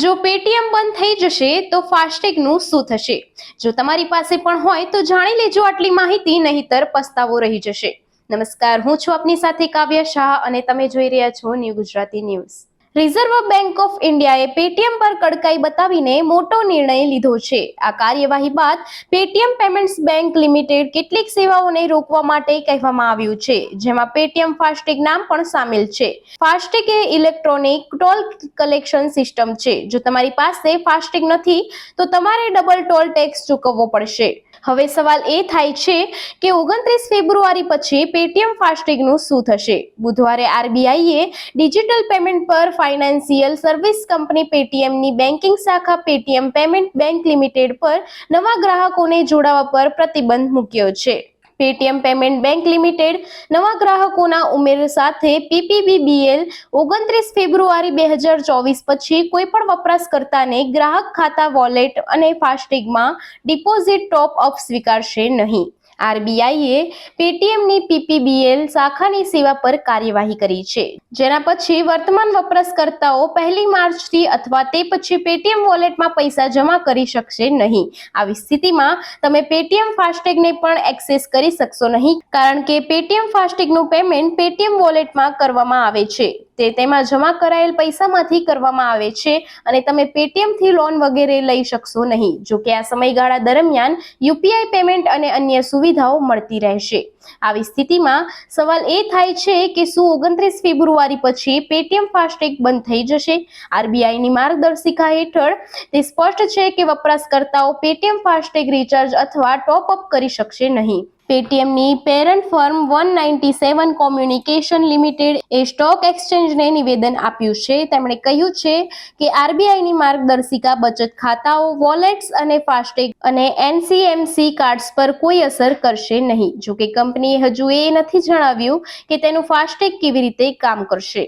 જો પેટીએમ બંધ થઈ જશે તો ફાસ્ટેગનું શું થશે? જો તમારી પાસે પણ હોય તો જાણી લેજો આટલી માહિતી, નહીતર પસ્તાવો રહી જશે. નમસ્કાર, હું છું આપની સાથે કાવ્ય શાહ અને તમે જોઈ રહ્યા છો new Gujarati news. Reserve Bank of ઇન્ડિયાએ પેટીએમ પર કડકાઈ બતાવીને મોટો નિર્ણય લીધો છે. આ કાર્યવાહી બાદ પેટીએમ પેમેન્ટ્સ બેંક લિમિટેડ કેટલીક સેવાઓને રોકવા માટે કહેવામાં આવ્યું છે, જેમાં પેટીએમ ફાસ્ટેગ નામ પણ સામેલ છે. ફાસ્ટેગ એ ઇલેક્ટ્રોનિક ટોલ કલેક્શન સિસ્ટમ છે. જો તમારી પાસે ફાસ્ટેગ નથી, તો તમારે ડબલ ટોલ ટેક્સ ચૂકવવો પડશે. હવે સવાલ એ થાય છે કે ઓગણત્રીસ ફેબ્રુઆરી પછી પેટીએમ ફાસ્ટેગનું શું થશે? બુધવારે આરબીઆઈએ ડિજિટલ પેમેન્ટ પર ફાઇનાન્સિયલ સર્વિસ કંપની પેટીએમની બેન્કિંગ શાખા પેટીએમ પેમેન્ટ બેંક લિમિટેડ પર નવા ગ્રાહકોને જોડાવા પર પ્રતિબંધ મૂક્યો છે. પેટીએમ પેમેન્ટ બેંક લિમિટેડ નવા ગ્રાહકોના ઉમેર સાથે પીપીબીબીએલ ઓગણત્રીસ ફેબ્રુઆરી બે હજાર ચોવીસ પછી કોઈપણ વપરાશકર્તાને ગ્રાહક ખાતા વોલેટ અને ફાસ્ટેગમાં ડિપોઝિટ ટોપ અપ સ્વીકારશે નહીં. આરબીઆઈએ પેટીએમની પીપીબીએલ શાખાની સેવા પર કાર્યવાહી કરી છે. જેના પછી વર્તમાન વપરાશકર્તાઓ પહેલી માર્ચથી અથવા તે પછી પેટીએમ વોલેટમાં પૈસા જમા કરી શકશે નહીં. આવી સ્થિતિમાં તમે પેટીએમ ફાસ્ટેગને પણ એક્સેસ કરી શકશો નહીં, કારણ કે પેટીએમ ફાસ્ટેગનું પેમેન્ટ પેટીએમ વોલેટમાં કરવામાં આવે છે. તે તેમાં જમા કરાયેલ પૈસામાંથી કરવામાં આવે છે અને તમે પેટીએમથી લોન વગેરે લઈ શકશો નહીં. જો કે આ સમયગાળા દરમિયાન યુપીઆઈ પેમેન્ટ અને અન્ય સુવિધાઓ મળતી રહેશે. આવી સ્થિતિમાં સવાલ એ થાય છે કે શું ઓગણત્રીસ ફેબ્રુઆરી પછી પેટીએમ ફાસ્ટેગ બંધ થઈ જશે? આરબીઆઈની માર્ગદર્શિકા હેઠળ તે સ્પષ્ટ છે કે વપરાશકર્તાઓ પેટીએમ ફાસ્ટેગ રિચાર્જ અથવા ટોપ અપ કરી શકશે નહીં. પેટીએમની parent firm one ninety seven communication limited એ સ્ટોક એક્સચેન્જને નિવેદન આપ્યું છે. તેમણે કહ્યું છે કે આરબીઆઈની માર્ગદર્શિકા બચત ખાતાઓ, વોલેટ્સ અને ફાસ્ટેગ અને એનસીએમસી કાર્ડ્સ પર કોઈ અસર કરશે નહીં. જોકે કંપનીએ હજુ એ નથી જણાવ્યું કે તેનું ફાસ્ટેગ કેવી રીતે કામ કરશે.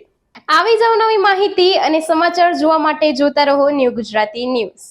આવી જ નવી માહિતી અને સમાચાર જોવા માટે જોતા રહો ન્યૂ ગુજરાતી ન્યૂઝ.